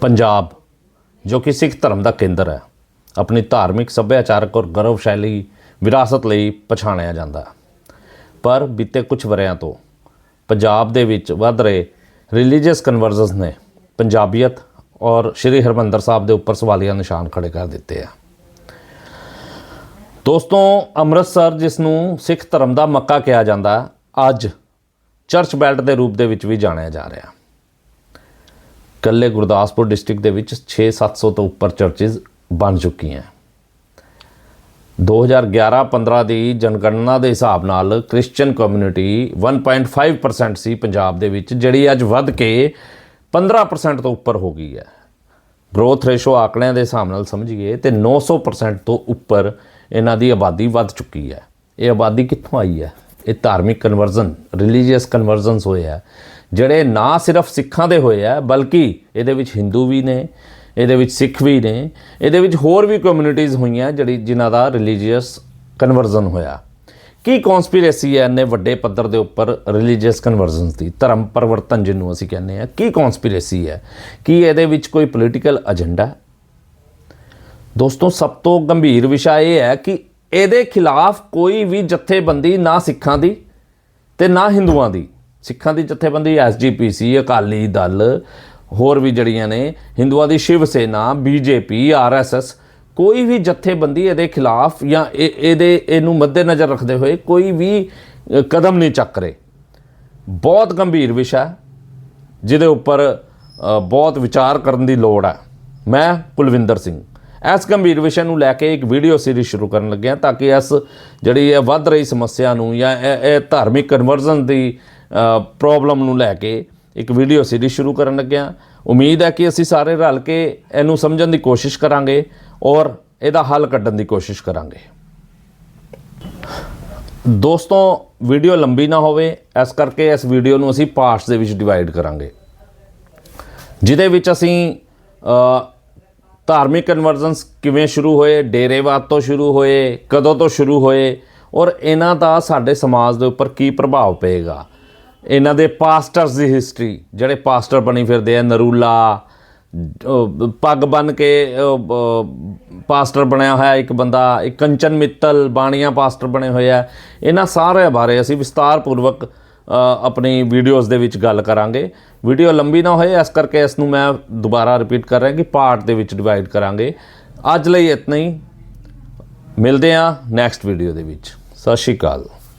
ਪੰਜਾਬ, ਜੋ ਕਿ ਸਿੱਖ ਧਰਮ ਦਾ ਕੇਂਦਰ ਹੈ, ਆਪਣੀ ਧਾਰਮਿਕ ਸੱਭਿਆਚਾਰਕ ਔਰ ਗੌਰਵਸ਼ਾਲੀ ਵਿਰਾਸਤ ਲਈ ਪਛਾਣਿਆ ਜਾਂਦਾ ਪਰ ਬੀਤੇ ਕੁਝ ਵਰਿਆਂ ਤੋਂ ਪੰਜਾਬ ਦੇ ਵਿੱਚ ਵੱਧ ਰਹੇ ਰਿਲੀਜੀਅਸ ਕਨਵਰਜਨਸ ਨੇ ਪੰਜਾਬੀਅਤ ਔਰ ਸ਼੍ਰੀ ਹਰਮੰਦਰ ਸਾਹਿਬ ਦੇ ਉੱਪਰ ਸਵਾਲੀਆ ਨਿਸ਼ਾਨ ਖੜੇ ਕਰ ਦਿੱਤੇ ਆ। ਦੋਸਤੋ, ਅੰਮ੍ਰਿਤਸਰ, ਜਿਸ ਨੂੰ ਸਿੱਖ ਧਰਮ ਦਾ ਮੱਕਾ ਕਿਹਾ ਜਾਂਦਾ, ਅੱਜ ਚਰਚ ਬੈਲਟ ਦੇ ਰੂਪ ਦੇ ਵਿੱਚ ਵੀ ਜਾਣਿਆ ਜਾ ਰਿਹਾ। ਕੱਲੇ ਗੁਰਦਾਸਪੁਰ ਡਿਸਟ੍ਰਿਕਟ ਦੇ ਵਿੱਚ 6-700 ਤੋਂ ਉੱਪਰ ਚਰਚਿਸ ਬਣ ਚੁੱਕੀਆਂ। 2011-15 ਦੀ ਜਨਗਣਨਾ ਦੇ ਹਿਸਾਬ ਨਾਲ ਕ੍ਰਿਸਚੀਅਨ ਕਮਿਊਨਿਟੀ 1.5% ਸੀ ਪੰਜਾਬ ਦੇ ਵਿੱਚ, ਜਿਹੜੀ ਅੱਜ ਵੱਧ ਕੇ 15% ਤੋਂ ਉੱਪਰ ਹੋ ਗਈ ਹੈ। ਗਰੋਥ ਰੇਸ਼ੋ ਆਕੜਿਆਂ ਦੇ ਹਿਸਾਬ ਨਾਲ ਸਮਝੀਏ ਤੇ 900% ਤੋਂ ਉੱਪਰ ਇਹਨਾਂ ਦੀ ਆਬਾਦੀ ਵੱਧ ਚੁੱਕੀ ਹੈ। ਇਹ ਆਬਾਦੀ ਕਿੱਥੋਂ ਆਈ ਹੈ? ਇਹ ਧਾਰਮਿਕ ਕਨਵਰਜ਼ਨ ਰਿਲੀਜੀਅਸ ਕਨਵਰਜ਼ਨਸ ਹੋਏ ਆ। ਜਿਹੜੇ ਨਾ ਸਿਰਫ ਸਿੱਖਾਂ ਦੇ ਹੋਏ ਆ, ਬਲਕਿ ਇਹਦੇ ਵਿੱਚ ਹਿੰਦੂ ਵੀ ਨੇ, ਇਹਦੇ ਵਿੱਚ ਸਿੱਖ ਵੀ ਨੇ, ਇਹਦੇ ਵਿੱਚ ਹੋਰ ਵੀ ਕਮਿਊਨਿਟੀਆਂ ਹੋਈਆਂ ਜਿਹੜੀ ਜਿਨ੍ਹਾਂ ਦਾ ਰਿਲੀਜੀਅਸ ਕਨਵਰਜ਼ਨ ਹੋਇਆ। ਕੀ ਕਨਸਪੀਰੇਸੀ ਹੈ ਇੰਨੇ ਵੱਡੇ ਪੱਧਰ ਦੇ ਉੱਪਰ ਰਿਲੀਜੀਅਸ ਕਨਵਰਜ਼ਨਸ ਦੀ? ਧਰਮ ਪਰਿਵਰਤਨ ਜਿਹਨੂੰ ਅਸੀਂ ਕਹਿੰਦੇ ਆ। ਕੀ ਕਨਸਪੀਰੇਸੀ ਹੈ? ਕੀ ਇਹਦੇ ਵਿੱਚ ਕੋਈ ਪੋਲੀਟੀਕਲ ਏਜੰਡਾ ਹੈ ਦੋਸਤੋ, ਸਭ ਤੋਂ ਗੰਭੀਰ ਵਿਸ਼ਾ ਇਹ ਹੈ ਕਿ ਇਹਦੇ ਖਿਲਾਫ ਕੋਈ ਵੀ ਜਥੇਬੰਦੀ ਨਾ ਸਿੱਖਾਂ ਦੀ ਤੇ ਨਾ ਹਿੰਦੂਆਂ ਦੀ। ਸਿੱਖਾਂ ਦੀ ਜਥੇਬੰਦੀ ਐਸਜੀਪੀਸੀ ਅਕਾਲੀ ਦਲ, ਹੋਰ ਵੀ ਜੜੀਆਂ ਨੇ। ਹਿੰਦੂਆਂ ਦੀ ਸ਼ਿਵ ਸੇਨਾ ਬੀਜੇਪੀ ਆਰਐਸਐਸ ਕੋਈ ਵੀ ਜਥੇਬੰਦੀ ਇਹਦੇ ਖਿਲਾਫ ਜਾਂ ਇਹ- ਇਹਦੇ ਇਹਨੂੰ ਮੱਦੇਨਜ਼ਰ ਰੱਖਦੇ ਹੋਏ ਕੋਈ ਵੀ ਕਦਮ ਨਹੀਂ ਚੱਕ ਰਹੇ। ਬਹੁਤ ਗੰਭੀਰ ਵਿਸ਼ਾ ਜਿਹਦੇ ਉੱਪਰ ਬਹੁਤ ਵਿਚਾਰ ਕਰਨ ਦੀ ਲੋੜ ਹੈ। ਮੈਂ ਕੁਲਵਿੰਦਰ ਸਿੰਘ। ਇਸ ਗੰਭੀਰ ਵਿਸ਼ੇ ਨੂੰ ਲੈ ਕੇ ਇੱਕ ਵੀਡੀਓ ਸੀਰੀਜ਼ ਸ਼ੁਰੂ ਕਰਨ ਲੱਗਿਆ ਤਾਂ ਕਿ ਇਸ ਜਿਹੜੀ ਇਹ ਵੱਧ ਰਹੀ ਸਮੱਸਿਆ ਨੂੰ ਜਾਂ ਇਹ ਧਾਰਮਿਕ ਕਨਵਰਜ਼ਨ ਦੀ ਪ੍ਰੋਬਲਮ ਨੂੰ ਲੈ ਕੇ ਇੱਕ ਵੀਡੀਓ ਸੀਰੀਜ਼ ਸ਼ੁਰੂ ਕਰਨ ਲੱਗਿਆ ਉਮੀਦ ਹੈ ਕਿ ਅਸੀਂ ਸਾਰੇ ਰਲ ਕੇ ਇਹਨੂੰ ਸਮਝਣ ਦੀ ਕੋਸ਼ਿਸ਼ ਕਰਾਂਗੇ ਔਰ ਇਹਦਾ ਹੱਲ ਕੱਢਣ ਦੀ ਕੋਸ਼ਿਸ਼ ਕਰਾਂਗੇ। ਦੋਸਤੋ, ਵੀਡੀਓ ਲੰਬੀ ਨਾ ਹੋਵੇ, ਇਸ ਕਰਕੇ ਇਸ ਵੀਡੀਓ ਨੂੰ ਅਸੀਂ ਪਾਰਟਸ ਦੇ ਵਿੱਚ ਡਿਵਾਈਡ ਕਰਾਂਗੇ। ਜਿਹਦੇ ਵਿੱਚ ਅਸੀਂ ਧਾਰਮਿਕ ਕਨਵਰਜਨਸ ਕਿਵੇਂ ਸ਼ੁਰੂ ਹੋਏ, ਡੇਰੇਵਾਦ ਤੋਂ ਸ਼ੁਰੂ ਹੋਏ, ਕਦੋਂ ਤੋਂ ਸ਼ੁਰੂ ਹੋਏ ਔਰ ਇਹਨਾਂ ਦਾ ਸਾਡੇ ਸਮਾਜ ਦੇ ਉੱਪਰ ਕੀ ਪ੍ਰਭਾਵ ਪਏਗਾ? ਇਹਨਾਂ ਦੇ ਪਾਸਟਰਸ ਦੀ ਹਿਸਟਰੀ ਜਿਹੜੇ ਪਾਸਟਰ ਬਣੀ ਫਿਰਦੇ ਆ, ਨਰੂਲਾ ਪੱਗ ਬੰਨ ਕੇ ਪਾਸਟਰ ਬਣਿਆ ਹੋਇਆ ਇੱਕ ਬੰਦਾ, ਇੱਕ ਕੰਚਨ ਮਿੱਤਲ ਬਾਣੀਆਂ ਪਾਸਟਰ ਬਣੇ ਹੋਏ ਆ। ਇਹਨਾਂ ਸਾਰਿਆਂ ਬਾਰੇ ਅਸੀਂ ਵਿਸਤਾਰਪੂਰਵਕ ਪੂਰਵਕ ਆਪਣੀ ਵੀਡੀਓਜ਼ ਦੇ ਵਿੱਚ ਗੱਲ ਕਰਾਂਗੇ। ਵੀਡੀਓ ਲੰਬੀ ਨਾ ਹੋਏ, ਇਸ ਕਰਕੇ ਇਸ ਨੂੰ ਮੈਂ ਦੁਬਾਰਾ ਰਿਪੀਟ ਕਰ ਰਿਹਾ ਕਿ ਪਾਰਟ ਦੇ ਵਿੱਚ ਡਿਵਾਈਡ ਕਰਾਂਗੇ। ਅੱਜ ਲਈ ਇਤਨਾ ਹੀ। ਮਿਲਦੇ ਹਾਂ ਨੈਕਸਟ ਵੀਡੀਓ ਦੇ ਵਿੱਚ। ਸਤਿ ਸ਼੍ਰੀ ਅਕਾਲ।